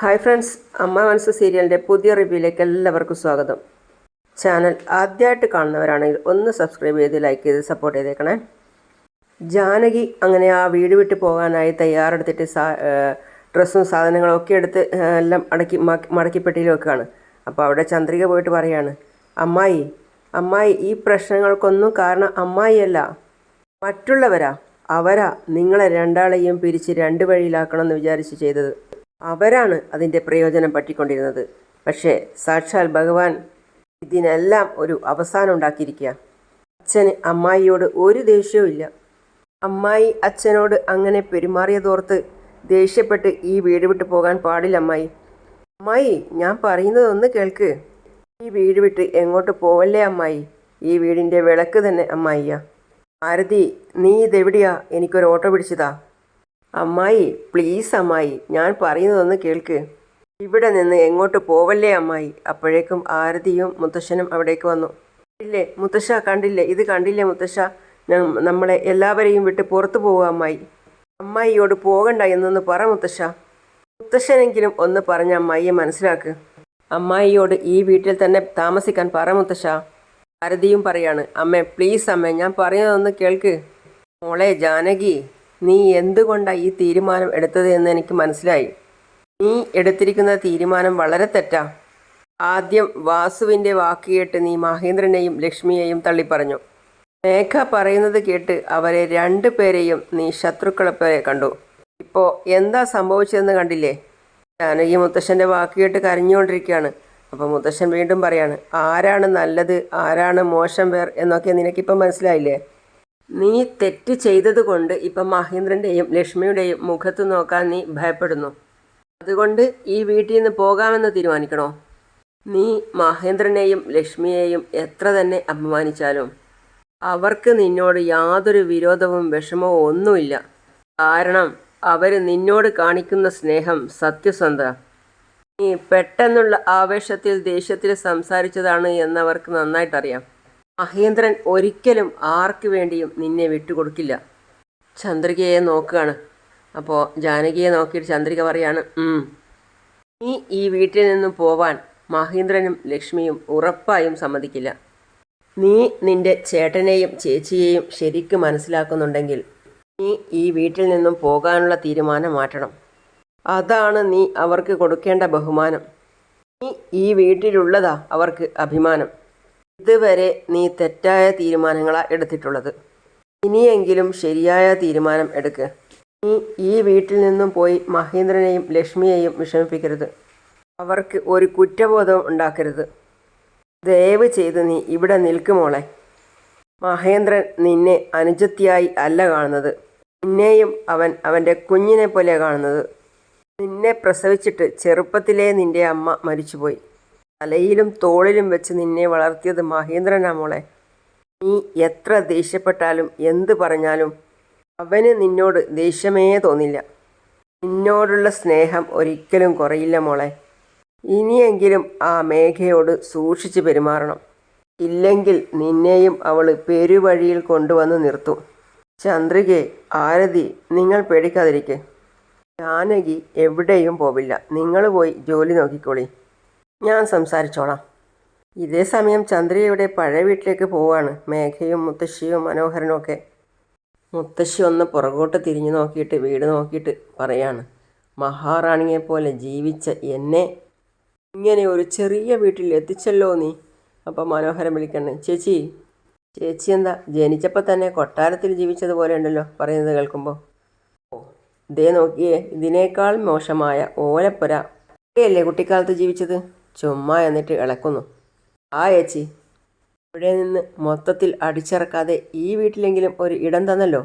Hi friends അമ്മ മനസ്സ് സീരിയലിന്റെ പുതിയ റിവ്യൂയിലേക്ക് എല്ലാവർക്കും സ്വാഗതം. ചാനൽ ആദ്യമായിട്ട് കാണുന്നവരാണെങ്കിൽ ഒന്ന് സബ്സ്ക്രൈബ് ചെയ്ത് ലൈക്ക് ചെയ്ത് സപ്പോർട്ട് ചെയ്തേക്കണേ. ജാനകി അങ്ങനെ ആ വീട് വിട്ട് പോകാനായി തയ്യാറെടുത്തിട്ട് സാ ഡ്രസ്സും സാധനങ്ങളും ഒക്കെ എടുത്ത് എല്ലാം അടക്കി മടക്കിപ്പെട്ടിയിൽ വെക്കുകയാണ് അപ്പോൾ അവിടെ ചന്ദ്രിക പോയിട്ട് പറയാണ് അമ്മായി അമ്മായി ഈ പ്രശ്നങ്ങൾക്കൊന്നും കാരണം അമ്മായിയല്ല. മറ്റുള്ളവരാ അവരാ നിങ്ങളെ രണ്ടാളെയും പിരിച്ച് രണ്ട് വഴിയിലാക്കണമെന്ന് വിചാരിച്ച് ചെയ്തത്. അവരാണ് അതിന്റെ പ്രയോജനം പറ്റിക്കൊണ്ടിരുന്നത്. പക്ഷേ സാക്ഷാൽ ഭഗവാൻ ഇതിനെല്ലാം ഒരു അവസാനം ഉണ്ടാക്കിയിരിക്കുക. അച്ഛന് അമ്മായിയോട് ഒരു ദേഷ്യവും ഇല്ല. അമ്മായി അച്ഛനോട് അങ്ങനെ പെരുമാറിയതോർത്ത് ദേഷ്യപ്പെട്ട് ഈ വീട് വിട്ട് പോകാൻ പാടില്ല അമ്മായി. അമ്മായി ഞാൻ പറയുന്നത് ഒന്ന് കേൾക്ക്. ഈ വീട് വിട്ട് എങ്ങോട്ട് പോവല്ലേ അമ്മായി? ഈ വീടിന്റെ വിളക്ക് തന്നെ അമ്മായിയാ. ആരതി നീ ഇതെവിടെയാ? എനിക്കൊരു ഓട്ടോ പിടിച്ചതാ. അമ്മായി പ്ലീസ് അമ്മായി ഞാൻ പറയുന്നതൊന്ന് കേൾക്ക്. ഇവിടെ നിന്ന് എങ്ങോട്ട് പോവല്ലേ അമ്മായി? അപ്പോഴേക്കും ആരതിയും മുത്തശ്ശനും അവിടേക്ക് വന്നു. ഇല്ലേ മുത്തശ്ശ കണ്ടില്ലേ? ഇത് കണ്ടില്ലേ മുത്തശ്ശ? നമ്മളെ എല്ലാവരെയും വിട്ട് പുറത്തു പോവുക അമ്മായി. അമ്മായിയോട് പോകണ്ട എന്നൊന്ന് പറ മുത്തശ്ശ. മുത്തശ്ശനെങ്കിലും ഒന്ന് പറഞ്ഞ അമ്മായിയെ മനസ്സിലാക്ക്. അമ്മായിയോട് ഈ വീട്ടിൽ തന്നെ താമസിക്കാൻ പറ മുത്തശ്ശ. ഭാരതിയും പറയാണ് അമ്മേ പ്ലീസ് അമ്മേ ഞാൻ പറയുന്നതൊന്ന് കേൾക്ക്. മോളെ ജാനകി നീ എന്തുകൊണ്ടാണ് ഈ തീരുമാനം എടുത്തത് എന്ന് എനിക്ക് മനസ്സിലായി. നീ എടുത്തിരിക്കുന്ന തീരുമാനം വളരെ തെറ്റാ. ആദ്യം വാസുവിന്റെ വാക്ക് കേട്ട് നീ മഹേന്ദ്രനെയും ലക്ഷ്മിയെയും തള്ളിപ്പറഞ്ഞു. മേഘ പറയുന്നത് കേട്ട് അവരെ രണ്ടു പേരെയും നീ ശത്രുക്കളപോലെ കണ്ടു. ഇപ്പോൾ എന്താ സംഭവിച്ചതെന്ന് കണ്ടില്ലേ? ജാനകി മുത്തശ്ശന്റെ വാക്ക് കേട്ട് കരഞ്ഞുകൊണ്ടിരിക്കുകയാണ്. അപ്പോൾ മുത്തശ്ശൻ വീണ്ടും പറയാണ് ആരാണ് നല്ലത്? ആരാണ് മോശം പേർ എന്നൊക്കെ നിനക്കിപ്പം മനസ്സിലായില്ലേ? നീ തെറ്റ് ചെയ്തതുകൊണ്ട് ഇപ്പം മഹേന്ദ്രന്റെയും ലക്ഷ്മിയുടെയും മുഖത്ത് നോക്കാൻ നീ ഭയപ്പെടുന്നു. അതുകൊണ്ട് ഈ വീട്ടിൽ നിന്ന് പോകാമെന്ന് തീരുമാനിക്കണോ? നീ മഹേന്ദ്രനെയും ലക്ഷ്മിയെയും എത്ര തന്നെ അപമാനിച്ചാലും അവർക്ക് നിന്നോട് യാതൊരു വിരോധവും വിഷമവും ഒന്നുമില്ല. കാരണം അവർ നിന്നോട് കാണിക്കുന്ന സ്നേഹം സത്യസന്ധ. നീ പെട്ടെന്നുള്ള ആവേശത്തിൽ ദേഷ്യത്തിൽ സംസാരിച്ചതാണ് എന്നവർക്ക് നന്നായിട്ടറിയാം. മഹേന്ദ്രൻ ഒരിക്കലും ആർക്ക് വേണ്ടിയും നിന്നെ വിട്ടുകൊടുക്കില്ല. ചന്ദ്രികയെ നോക്കുകയാണ് അപ്പോൾ ജാനകിയെ നോക്കിയിട്ട് ചന്ദ്രിക പറയാണ് നീ ഈ വീട്ടിൽ നിന്നും പോവാൻ മഹേന്ദ്രനും ലക്ഷ്മിയും ഉറപ്പായും സമ്മതിക്കില്ല. നീ നിന്റെ ചേട്ടനെയും ചേച്ചിയെയും ശരിക്ക് മനസ്സിലാക്കുന്നുണ്ടെങ്കിൽ നീ ഈ വീട്ടിൽ നിന്നും പോകാനുള്ള തീരുമാനം മാറ്റണം. അതാണ് നീ അവർക്ക് കൊടുക്കേണ്ട ബഹുമാനം. നീ ഈ വീട്ടിലുള്ളതാ അവർക്ക് അഭിമാനം. ഇതുവരെ നീ തെറ്റായ തീരുമാനങ്ങളാണ് എടുത്തിട്ടുള്ളത്. ഇനിയെങ്കിലും ശരിയായ തീരുമാനം എടുക്ക്. നീ ഈ വീട്ടിൽ നിന്നും പോയി മഹേന്ദ്രനെയും ലക്ഷ്മിയെയും വിഷമിപ്പിക്കരുത്. അവർക്ക് ഒരു കുറ്റബോധം ഉണ്ടാക്കരുത്. ദയവ് ചെയ്ത് നീ ഇവിടെ നിൽക്കുമോളെ മഹേന്ദ്രൻ നിന്നെ അനുജത്തിയായി അല്ല കാണുന്നത്. നിന്നെയും അവൻ അവന്റെ കുഞ്ഞിനെ പോലെ കാണുന്നത്. നിന്നെ പ്രസവിച്ചിട്ട് ചെറുപ്പത്തിലേ നിന്റെ അമ്മ മരിച്ചുപോയി. തലയിലും തോളിലും വെച്ച് നിന്നെ വളർത്തിയത് മഹേന്ദ്രനാ മോളെ. നീ എത്ര ദേഷ്യപ്പെട്ടാലും എന്ത് പറഞ്ഞാലും അവന് നിന്നോട് ദേഷ്യമേ തോന്നില്ല. നിന്നോടുള്ള സ്നേഹം ഒരിക്കലും കുറയില്ല മോളെ. ഇനിയെങ്കിലും ആ മേഘയോട് സൂക്ഷിച്ച് പെരുമാറണം. ഇല്ലെങ്കിൽ നിന്നെയും അവൾ പെരുവഴിയിൽ കൊണ്ടുവന്ന് നിർത്തും. ചന്ദ്രികെ ആരതി നിങ്ങൾ പേടിക്കാതിരിക്കെ. ജാനകി എവിടെയും പോവില്ല. നിങ്ങൾ പോയി ജോലി നോക്കിക്കോളി. ഞാൻ സംസാരിച്ചോളാം. ഇതേ സമയം ചന്ദ്രയുടെ പഴയ വീട്ടിലേക്ക് പോവുകയാണ്. മേഘയും മുത്തശ്ശിയും മനോഹരനും ഒക്കെ. മുത്തശ്ശി ഒന്ന് പുറകോട്ട് തിരിഞ്ഞു നോക്കിയിട്ട് വീട് നോക്കിയിട്ട് പറയാണ് മഹാറാണിയെ പോലെ ജീവിച്ച എന്നെ ഇങ്ങനെ ഒരു ചെറിയ വീട്ടിൽ എത്തിച്ചല്ലോ നീ. അപ്പം മനോഹരം വിളിക്കണേ ചേച്ചി ചേച്ചി എന്താ ജനിച്ചപ്പോൾ തന്നെ കൊട്ടാരത്തിൽ ജീവിച്ചതുപോലെ ഉണ്ടല്ലോ? പറയുന്നത് കേൾക്കുമ്പോൾ ഓ ഇതേ നോക്കിയേ ഇതിനേക്കാൾ മോശമായ ഓലപ്പുര. അല്ലേ കുട്ടിക്കാലത്ത് ജീവിച്ചത്? ചുമ്മാ എന്നിട്ട് ഇളക്കുന്നു. ആ ചേച്ചി ഇവിടെ നിന്ന് മൊത്തത്തിൽ അടിച്ചിറക്കാതെ ഈ വീട്ടിലെങ്കിലും ഒരു ഇടം തന്നല്ലോ.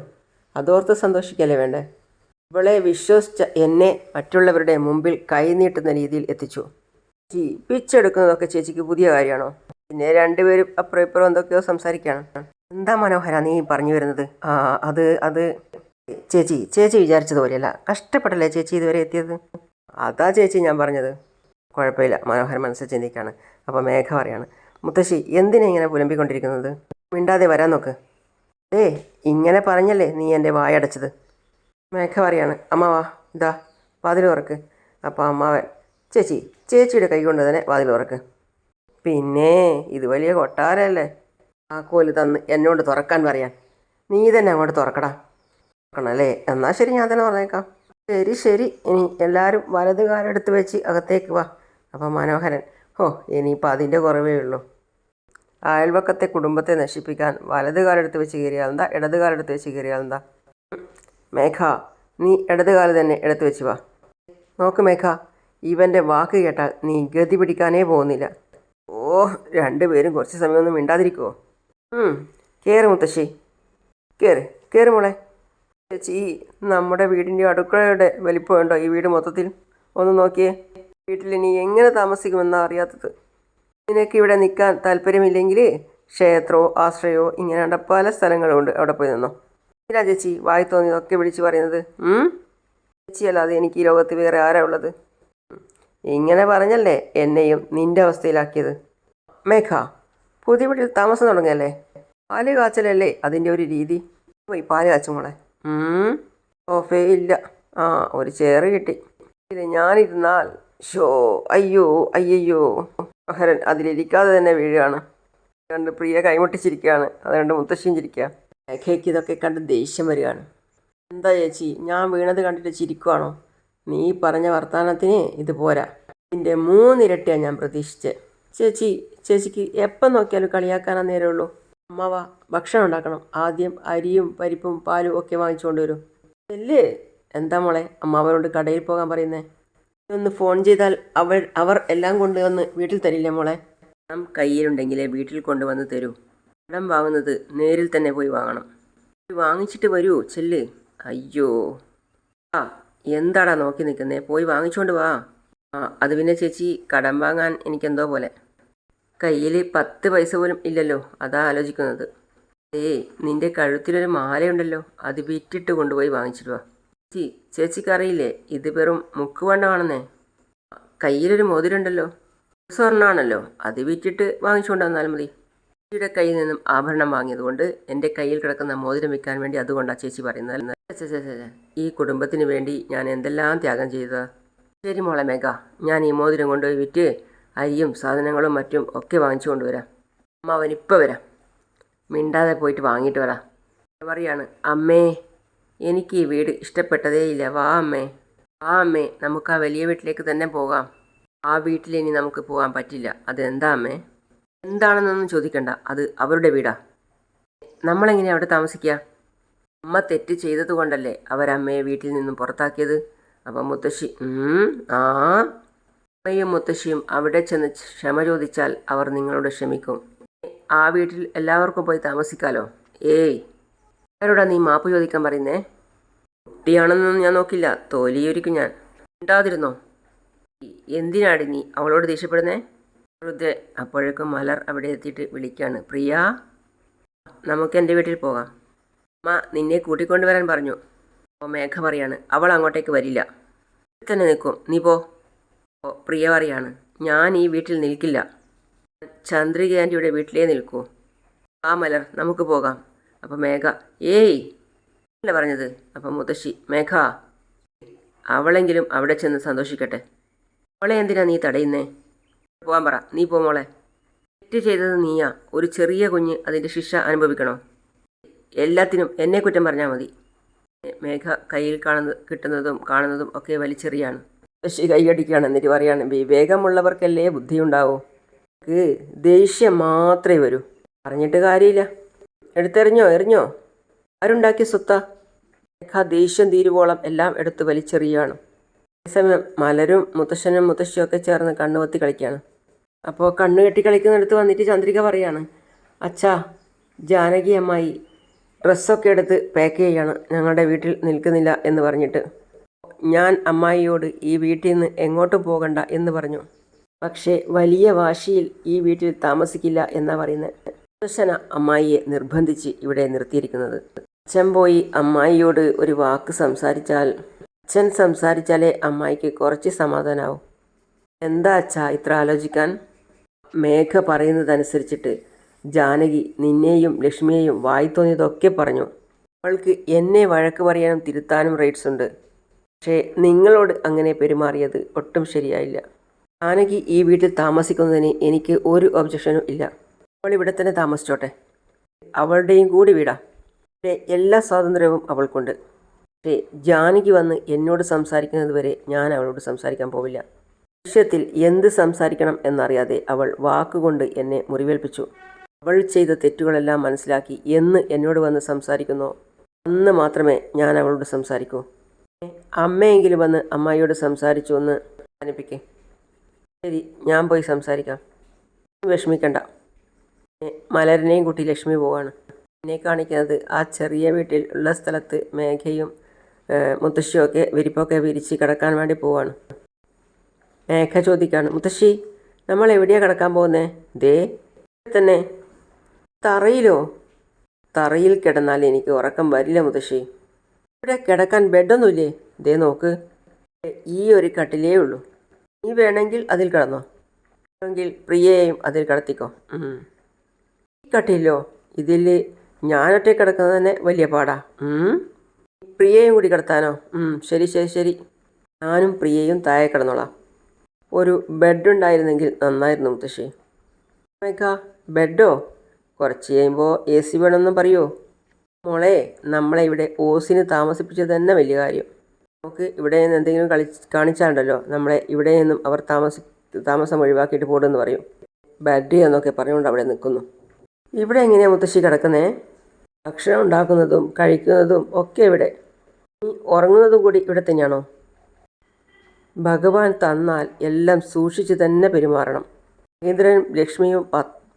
അതോർത്ത് സന്തോഷിക്കല്ലേ വേണ്ടേ? ഇവളെ വിശ്വസിച്ച എന്നെ മറ്റുള്ളവരുടെ മുമ്പിൽ കൈനീട്ടുന്ന രീതിയിൽ എത്തിച്ചു. പിച്ചെടുക്കുന്നതൊക്കെ ചേച്ചിക്ക് പുതിയ കാര്യമാണോ? പിന്നെ രണ്ടുപേരും അപ്പുറം ഇപ്പുറം എന്തൊക്കെയോ സംസാരിക്കുകയാണ് എന്താ മനോഹര നീ പറഞ്ഞു വരുന്നത്? ആ അത് അത്. ചേച്ചി ചേച്ചി വിചാരിച്ചതുപോലെയല്ല. കഷ്ടപ്പെട്ടല്ലേ ചേച്ചി ഇതുവരെ എത്തിയത്? അതാ ചേച്ചി ഞാൻ പറഞ്ഞത്. കുഴപ്പമില്ല. മനോഹരൻ മനസ്സിൽ ചിന്തിക്കുകയാണ് അപ്പോൾ മേഘ പറയാണ് മുത്തശ്ശി എന്തിനാ ഇങ്ങനെ പുലമ്പിക്കൊണ്ടിരിക്കുന്നത്? മിണ്ടാതെ വരാൻ നോക്ക്. ഏ ഇങ്ങനെ പറഞ്ഞല്ലേ നീ എന്റെ വായടച്ചത് മേഘ പറയാണ് അമ്മ വാ ഇതാ വാതിൽ ഉറക്ക് അപ്പോൾ അമ്മാവൻ ചേച്ചി ചേച്ചിയുടെ കൈ കൊണ്ട് തന്നെ വാതിൽ ഉറക്ക് പിന്നെ ഇത് വലിയ കൊട്ടാരല്ലേ? ആ കോൽ തന്ന് എന്നോട് തുറക്കാൻ പറയാൻ. നീ തന്നെ അങ്ങോട്ട് തുറക്കടാ. തുറക്കണല്ലേ എന്നാൽ ശരി ഞാൻ തന്നെ പറഞ്ഞേക്കാം ശരി ശരി. ഇനി എല്ലാവരും വലതുകാലെടുത്ത് വെച്ച് അകത്തേക്ക് വാ. അപ്പം മനോഹരൻ ഹോ ഇനിയിപ്പോൾ അതിന്റെ കുറവേ ഉള്ളൂ. അയൽവക്കത്തെ കുടുംബത്തെ നശിപ്പിക്കാൻ വലത് കാലെടുത്ത് വെച്ച് കയറിയാലെന്താ ഇടത് കാലെടുത്ത് വെച്ച് കയറിയാലെന്താ മേഘ നീ ഇടത് കാൽ തന്നെ എടുത്തു വെച്ച് വാ. നോക്ക് മേഘ ഇവന്റെ വാക്ക് കേട്ടാൽ നീ ഗതി പിടിക്കാനേ പോകുന്നില്ല. ഓ രണ്ടുപേരും കുറച്ച് സമയമൊന്നും മിണ്ടാതിരിക്കുമോ കയറ് മുത്തശ്ശി. കയറ് കയറ് മോളെ. ചേച്ചി നമ്മുടെ വീടിന്റെ അടുക്കളയുടെ വലിപ്പമുണ്ടോ ഈ വീട് മൊത്തത്തിൽ? ഒന്ന് നോക്കിയേ. വീട്ടിൽ ഇനി എങ്ങനെ താമസിക്കുമെന്നാ അറിയാത്തത്. നിനക്ക് ഇവിടെ നിൽക്കാൻ താല്പര്യമില്ലെങ്കിൽ ക്ഷേത്രമോ ആശ്രയമോ ഇങ്ങനെ പല സ്ഥലങ്ങളുണ്ട് അവിടെ പോയി നിന്നോ. ഇല്ല ചേച്ചി വായി തോന്നിയതൊക്കെ വിളിച്ച് പറയുന്നത്? ചേച്ചി അല്ലാതെ എനിക്ക് ഈ ലോകത്ത് വേറെ ആരാ ഉള്ളത്? ഇങ്ങനെ പറഞ്ഞല്ലേ എന്നെയും നിന്റെ അവസ്ഥയിലാക്കിയത്. മേഘ പുതിയ വീട്ടിൽ താമസം തുടങ്ങിയല്ലേ? പാൽ കാച്ചലല്ലേ അതിന്റെ ഒരു രീതി? പോയി പാൽ കാച്ചു മോളെ. ഓഫേ ഇല്ല. ആ ഒരു ചെയറ് കിട്ടി. ഇത് ഞാനിരുന്നാൽ ഷോ അയ്യോ അയ്യയ്യോ. മഹരൻ അതിലിരിക്കാതെ തന്നെ വീഴുകയാണ്. കണ്ട് പ്രിയ കൈമുട്ടിച്ചിരിക്കുകയാണ്. അതുകൊണ്ട് മുത്തശ്ശിയും ചിരിക്കുക രേഖയ്ക്ക് ഇതൊക്കെ കണ്ട് ദേഷ്യം വരികയാണ്. എന്താ ചേച്ചി ഞാൻ വീണത് കണ്ടിട്ട് ചിരിക്കുവാണോ? നീ പറഞ്ഞ വർത്തമാനത്തിന് ഇത് പോരാ. ഇതിന്റെ മൂന്നിരട്ടിയാണ് ഞാൻ പ്രതീക്ഷിച്ചത് ചേച്ചി ചേച്ചിക്ക് എപ്പം നോക്കിയാലും കളിയാക്കാനാ നേരമുള്ളൂ. അമ്മവ ഭക്ഷണം ഉണ്ടാക്കണം. ആദ്യം അരിയും പരിപ്പും പാലും ഒക്കെ വാങ്ങിച്ചുകൊണ്ട് വരും. എന്താ മോളെ? അമ്മാവനോട് കടയിൽ പോകാൻ പറയുന്നേ. ഒന്ന് ഫോൺ ചെയ്താൽ അവൾ അവർ എല്ലാം കൊണ്ടുവന്ന് വീട്ടിൽ തരില്ല മോളെ? പണം കയ്യിലുണ്ടെങ്കിലേ വീട്ടിൽ കൊണ്ടുവന്ന് തരൂ. പണം വാങ്ങുന്നത് നേരിൽ തന്നെ പോയി വാങ്ങണം. വാങ്ങിച്ചിട്ട് വരൂ ചെല്ല്. അയ്യോ. ആ എന്താടാ നോക്കി നിൽക്കുന്നേ? പോയി വാങ്ങിച്ചുകൊണ്ട് വാ. ആ അത് പിന്നെ ചേച്ചി കടം വാങ്ങാൻ എനിക്കെന്തോ പോലെ. കയ്യിൽ പത്ത് പൈസ പോലും ഇല്ലല്ലോ അതാ ആലോചിക്കുന്നത്. ഏയ് നിന്റെ കഴുത്തിലൊരു മാലയുണ്ടല്ലോ അത് വിറ്റിട്ട് കൊണ്ടുപോയി വാങ്ങിച്ചിട്ട് വാ. ചേച്ചി ചേച്ചിക്കറിയില്ലേ ഇത് വെറും മുക്കുവണ്ണമാണെന്നേ. കയ്യിലൊരു മോതിരുണ്ടല്ലോ സ്വർണമാണല്ലോ. അത് വിറ്റിട്ട് വാങ്ങിച്ചുകൊണ്ട് വന്നാൽ മതി. ചേച്ചിയുടെ കയ്യിൽ നിന്നും ആഭരണം വാങ്ങിയതുകൊണ്ട് എന്റെ കയ്യിൽ കിടക്കുന്ന മോതിരം വിൽക്കാൻ വേണ്ടി അതുകൊണ്ടാണ് ചേച്ചി പറയുന്നത്. ഈ കുടുംബത്തിന് വേണ്ടി ഞാൻ എന്തെല്ലാം ത്യാഗം ചെയ്തതാ. ശരി മോളെ മേഘ ഞാൻ ഈ മോതിരം കൊണ്ടുപോയി വിറ്റ് അരിയും സാധനങ്ങളും മറ്റും ഒക്കെ വാങ്ങിച്ചു കൊണ്ടുവരാം. അമ്മ അവനിപ്പോൾ വരാം. മിണ്ടാതെ പോയിട്ട് വാങ്ങിയിട്ട് വരാം. പറയാണ് അമ്മേ. എനിക്ക് ഈ വീട് ഇഷ്ടപ്പെട്ടതേയില്ല വാ അമ്മേ. ആ അമ്മേ. നമുക്ക് ആ വലിയ വീട്ടിലേക്ക് തന്നെ പോകാം. ആ വീട്ടിലിനി നമുക്ക് പോകാൻ പറ്റില്ല. അതെന്താ അമ്മേ? എന്താണെന്നൊന്നും ചോദിക്കണ്ട. അത് അവരുടെ വീടാ. നമ്മളെങ്ങനെ അവിടെ താമസിക്കുക അമ്മ തെറ്റ് ചെയ്തതുകൊണ്ടല്ലേ അവരമ്മയെ വീട്ടിൽ നിന്നും പുറത്താക്കിയത്? അപ്പം മുത്തശ്ശി ആ. അമ്മയും മുത്തശ്ശിയും അവിടെ ചെന്ന് ക്ഷമ ചോദിച്ചാൽ അവർ നിങ്ങളോട് ക്ഷമിക്കും. ആ വീട്ടിൽ എല്ലാവർക്കും പോയി താമസിക്കാലോ. ഏയ്. ആരോടാ നീ മാപ്പ് ചോദിക്കാൻ പറയുന്നേ? കുട്ടിയാണെന്നൊന്നും ഞാൻ നോക്കില്ല. തോലിയൊരിക്കും ഞാൻ. ഉണ്ടാതിരുന്നോ എന്തിനാടി നീ അവളോട് ദേഷ്യപ്പെടുന്നേ? വെറുതെ അപ്പോഴേക്കും മലർ അവിടെ എത്തിയിട്ട് വിളിക്കാണ്. പ്രിയ നമുക്ക് എന്റെ വീട്ടിൽ പോകാം. അമ്മ നിന്നെ കൂട്ടിക്കൊണ്ടുവരാൻ പറഞ്ഞു. അപ്പോൾ മേഘ പറയാണ് അവൾ അങ്ങോട്ടേക്ക് വരില്ല. ഇവിടെ തന്നെ നിൽക്കും. നീ പോ. പ്രിയ പറയാണ് ഞാൻ ഈ വീട്ടിൽ നിൽക്കില്ല. ചന്ദ്രിക ആന്റിയുടെ വീട്ടിലേ നിൽക്കൂ. ആ മലർ നമുക്ക് പോകാം. അപ്പോൾ മേഘ ഏയ് അല്ല പറഞ്ഞത്? അപ്പം മുത്തശ്ശി മേഘ അവളെങ്കിലും അവിടെ ചെന്ന് സന്തോഷിക്കട്ടെ. അവളെ എന്തിനാ നീ തടയുന്നേ? പോകാൻ പറ. നീ പോ മോളെ. തെറ്റ് ചെയ്തത് നീയാ. ഒരു ചെറിയ കുഞ്ഞ് അതിന്റെ ശിക്ഷ അനുഭവിക്കണോ? എല്ലാത്തിനും എന്നെ കുറ്റം പറഞ്ഞാൽ മതി. മേഘ കയ്യിൽ കാണുന്ന കിട്ടുന്നതും കാണുന്നതും ഒക്കെ വലിച്ചെറിയാണ് ശശി കൈയടിക്കുകയാണ് എന്നിട്ട് പറയാണ് വിവേകമുള്ളവർക്കല്ലേ ബുദ്ധിയുണ്ടാവൂ? ദേഷ്യം മാത്രമേ വരൂ. പറഞ്ഞിട്ട് കാര്യമില്ല. എടുത്തെറിഞ്ഞോ? എറിഞ്ഞോ? ആരുണ്ടാക്കിയ സ്വത്താ? മേഘ ദേഷ്യം തീരുവോളം എല്ലാം എടുത്ത് വലിച്ചെറിയുകയാണ്. അതേസമയം മലരും മുത്തശ്ശനും മുത്തശ്ശിയും ഒക്കെ ചേർന്ന് കണ്ണുപൊത്തി കളിക്കുകയാണ്. അപ്പോൾ കണ്ണു കെട്ടി കളിക്കുന്നിടത്ത് വന്നിട്ട് ചന്ദ്രിക പറയാണ് അച്ഛാ ജാനകി അമ്മായി ഡ്രസ്സൊക്കെ എടുത്ത് പാക്ക് ചെയ്യാണ് ഞങ്ങളുടെ വീട്ടിൽ നിൽക്കുന്നില്ല എന്ന് പറഞ്ഞിട്ട്. ഞാൻ അമ്മായിയോട് ഈ വീട്ടിൽ നിന്ന് എങ്ങോട്ടും പോകണ്ട എന്ന് പറഞ്ഞു. പക്ഷേ വലിയ വാശിയിൽ ഈ വീട്ടിൽ താമസിക്കില്ല എന്നാണ് പറയുന്നത്. മുത്തശ്ശന അമ്മായിയെ നിർബന്ധിച്ച് ഇവിടെ നിർത്തിയിരിക്കുന്നത്. അച്ഛൻ പോയി അമ്മായിയോട് ഒരു വാക്ക് സംസാരിച്ചാൽ അച്ഛൻ സംസാരിച്ചാലേ അമ്മായിക്ക് കുറച്ച് സമാധാനാവും. എന്താ അച്ഛാ ഇത്ര ആലോചിക്കാൻ? മേഘ പറയുന്നതനുസരിച്ചിട്ട് ജാനകി നിന്നെയും ലക്ഷ്മിയെയും വായി തോന്നിയതൊക്കെ പറഞ്ഞു. അവൾക്ക് എന്നെ വഴക്ക് പറയാനും തിരുത്താനും റൈറ്റ്സ് ഉണ്ട്. പക്ഷേ നിങ്ങളോട് അങ്ങനെ പെരുമാറിയത് ഒട്ടും ശരിയായില്ല. ജാനകി ഈ വീട്ടിൽ താമസിക്കുന്നതിന് എനിക്ക് ഒരു ഒബ്ജക്ഷനും ഇല്ല. അവൾ ഇവിടെ തന്നെ താമസിച്ചോട്ടെ. അവളുടെയും കൂടി വീടാ. എല്ലാ സ്വാതന്ത്ര്യവും അവൾക്കുണ്ട്. പക്ഷേ ജാനകി വന്ന് എന്നോട് സംസാരിക്കുന്നത് വരെ ഞാൻ അവളോട് സംസാരിക്കാൻ പോവില്ല. വിഷയത്തിൽ എന്ത് സംസാരിക്കണം എന്നറിയാതെ അവൾ വാക്കുകൊണ്ട് എന്നെ മുറിവേൽപ്പിച്ചു. അവൾ ചെയ്ത തെറ്റുകളെല്ലാം മനസ്സിലാക്കി എന്ന് എന്നോട് വന്ന് സംസാരിക്കുന്നോ. അന്ന് മാത്രമേ ഞാൻ അവളോട് സംസാരിക്കൂ. അമ്മയെങ്കിലും വന്ന് അമ്മായിയോട് സംസാരിച്ചു എന്ന് അനുപ്പിക്കേ ശരി ഞാൻ പോയി സംസാരിക്കാം. വിഷമിക്കണ്ട. മലരനെയും കൂട്ടി ലക്ഷ്മി പോവാണ്. എന്നെ കാണിക്കുന്നത് ആ ചെറിയ വീട്ടിൽ ഉള്ള സ്ഥലത്ത് മേഘയും മുത്തശ്ശിയൊക്കെ വിരിപ്പൊക്കെ വിരിച്ച് കിടക്കാൻ വേണ്ടി പോവാണ്. മേഘ ചോദിക്കാണ് മുത്തശ്ശി നമ്മൾ എവിടെയാണ് കിടക്കാൻ പോകുന്നേ? ദേ തന്നെ. തറയിലോ? തറയിൽ കിടന്നാൽ എനിക്ക് ഉറക്കം വരില്ല മുത്തശ്ശി. ഇവിടെ കിടക്കാൻ ബെഡൊന്നുമില്ലേ? ദേ നോക്ക് ഈ ഒരു കട്ടിലേ ഉള്ളൂ. നീ വേണമെങ്കിൽ അതിൽ കിടന്നോ. എങ്കിൽ പ്രിയയെയും അതിൽ കിടത്തിക്കോ. ഈ കട്ടിലോ ഇതിൽ ഞാനൊറ്റ കിടക്കുന്നത് തന്നെ വലിയ പാടാ. പ്രിയയും കൂടി കിടത്താനോ? ശരി ശരി ശരി. ഞാനും പ്രിയയും താഴെ കിടന്നോളാം. ഒരു ബെഡ് ഉണ്ടായിരുന്നെങ്കിൽ നന്നായിരുന്നു മുത്തശ്ശി. മേഘ ബെഡോ കുറച്ച് കഴിയുമ്പോൾ എ സി വേണമെന്ന് പറയുമോ മോളെ നമ്മളെ ഇവിടെ ഓസിന് താമസിപ്പിച്ചത് തന്നെ വലിയ കാര്യം. നമുക്ക് ഇവിടെ നിന്ന് എന്തെങ്കിലും കളി കാണിച്ചാണ്ടല്ലോ നമ്മളെ ഇവിടെ നിന്നും അവർ താമസി താമസം ഒഴിവാക്കിയിട്ട് പോടുമെന്ന് പറയും. ബാറ്ററി എന്നൊക്കെ പറഞ്ഞുകൊണ്ട് അവിടെ നിൽക്കുന്നു. ഇവിടെ എങ്ങനെയാണ് മുത്തശ്ശി കിടക്കുന്നേ? ഭക്ഷണം ഉണ്ടാക്കുന്നതും കഴിക്കുന്നതും ഒക്കെ ഇവിടെ. നീ ഉറങ്ങുന്നതും കൂടി ഇവിടെ തന്നെയാണോ? ഭഗവാൻ തന്നാൽ എല്ലാം സൂക്ഷിച്ച് തന്നെ പെരുമാറണം. മഹേന്ദ്രൻ ലക്ഷ്മിയും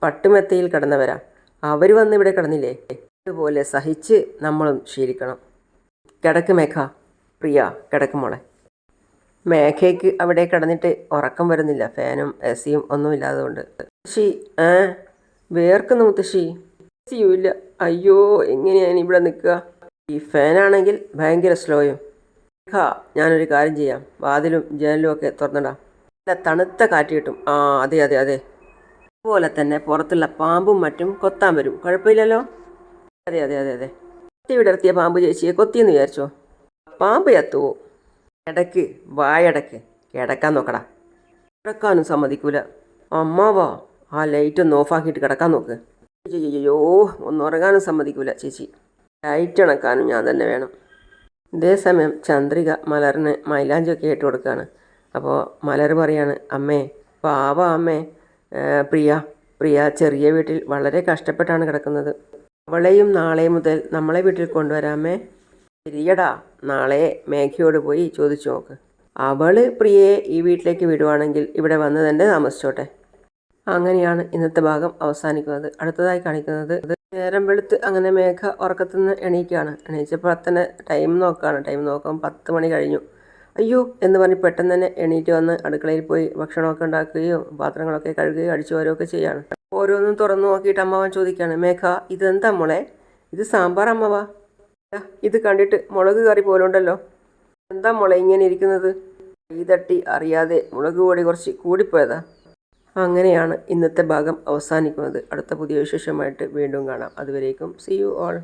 പട്ടുമെത്തയിൽ കടന്നവരാ. അവർ വന്ന് ഇവിടെ കടന്നില്ലേ? ഇതുപോലെ സഹിച്ച് നമ്മളും ശീലിക്കണം. കിടക്ക് മേഘ. പ്രിയ കിടക്ക് മോളെ. മേഘയ്ക്ക് അവിടെ കിടന്നിട്ട് ഉറക്കം വരുന്നില്ല. ഫാനും എ സിയും ഒന്നും ഇല്ലാത്തതുകൊണ്ട്. മുത്തശ്ശി ഏ? വേർക്കുന്നു മുത്തശ്ശി. എ സിയും ഇല്ല അയ്യോ എങ്ങനെയാണ് ഇവിടെ നിൽക്കുക? ഈ ഫാനാണെങ്കിൽ ഭയങ്കര സ്ലോയും. ഹാ ഞാനൊരു കാര്യം ചെയ്യാം. വാതിലും ജനലും ഒക്കെ തുറന്നിടാം. നല്ല തണുത്ത കാറ്റ് കിട്ടും. ആ അതെ അതെ അതെ. അതുപോലെ തന്നെ പുറത്തുള്ള പാമ്പും മറ്റും കൊത്താൻ വരും. കുഴപ്പമില്ലല്ലോ? അതെ അതെ അതെ അതെ. കൊത്തി വിടർത്തിയ പാമ്പ് ചേച്ചിയെ കൊത്തിയെന്ന് വിചാരിച്ചോ? പാമ്പ് ചത്തുവോ? ഇടയ്ക്ക് വായടക്ക്. കിടക്കാൻ നോക്കടാ. കിടക്കാനും സമ്മതിക്കൂല. അമ്മാവാ ആ ലൈറ്റ് ഒന്ന് ഓഫാക്കിയിട്ട് കിടക്കാൻ നോക്ക്. അയ്യോ ഒന്ന് ഉറങ്ങാനും സമ്മതിക്കൂല ചേച്ചി. ലൈറ്റ് അണക്കാനും ഞാൻ തന്നെ വേണം. ഇതേസമയം ചന്ദ്രിക മലറിന് മൈലാഞ്ചൊക്കെ ഇട്ട് കൊടുക്കുകയാണ് അപ്പോൾ മലർ പറയാണ് അമ്മേ പാവ അമ്മേ. പ്രിയ പ്രിയ ചെറിയ വീട്ടിൽ വളരെ കഷ്ടപ്പെട്ടാണ് കിടക്കുന്നത്. അവളെയും നാളെ മുതൽ നമ്മളെ വീട്ടിൽ കൊണ്ടുവരാമേ ശരിയടാ നാളെ മേഘയോട് പോയി ചോദിച്ചു നോക്ക്. അവൾ പ്രിയയെ ഈ വീട്ടിലേക്ക് വിടുവാണെങ്കിൽ ഇവിടെ വന്ന് തന്നെ താമസിച്ചോട്ടെ. അങ്ങനെയാണ് ഇന്നത്തെ ഭാഗം അവസാനിക്കുന്നത്. അടുത്തതായി കാണിക്കുന്നത് നേരം വെളുത്ത് അങ്ങനെ മേഘ ഉറക്കത്തിൽ നിന്ന് എണീക്കുകയാണ് എണീച്ചപ്പോൾ തന്നെ ടൈം നോക്കുകയാണ് ടൈം നോക്കുമ്പോൾ പത്ത് മണി കഴിഞ്ഞു. അയ്യോ എന്ന് പറഞ്ഞ് പെട്ടെന്ന് തന്നെ എണീറ്റ് വന്ന് അടുക്കളയിൽ പോയി ഭക്ഷണമൊക്കെ ഉണ്ടാക്കുകയോ പാത്രങ്ങളൊക്കെ കഴുകുകയോ അടിച്ചു വരുകയൊക്കെ ചെയ്യാണ്. ഓരോന്നും തുറന്നു നോക്കിയിട്ട് അമ്മാവൻ ചോദിക്കുകയാണ് മേഘ ഇതെന്താ മോളെ? ഇത് സാമ്പാർ അമ്മവ? ഇത് കണ്ടിട്ട് മുളക് കറി പോലുണ്ടല്ലോ. എന്താ മോളെ ഇങ്ങനെ ഇരിക്കുന്നത്? കൈ തട്ടി അറിയാതെ മുളക് പൊടി കുറച്ച് കൂടിപ്പോയതാ. അങ്ങനെയാണ് ഇന്നത്തെ ഭാഗം അവസാനിക്കുന്നത്. അടുത്ത പുതിയ വിശേഷമായിട്ട് വീണ്ടും കാണാം. അതുവരേക്കും സി യു ഓൾ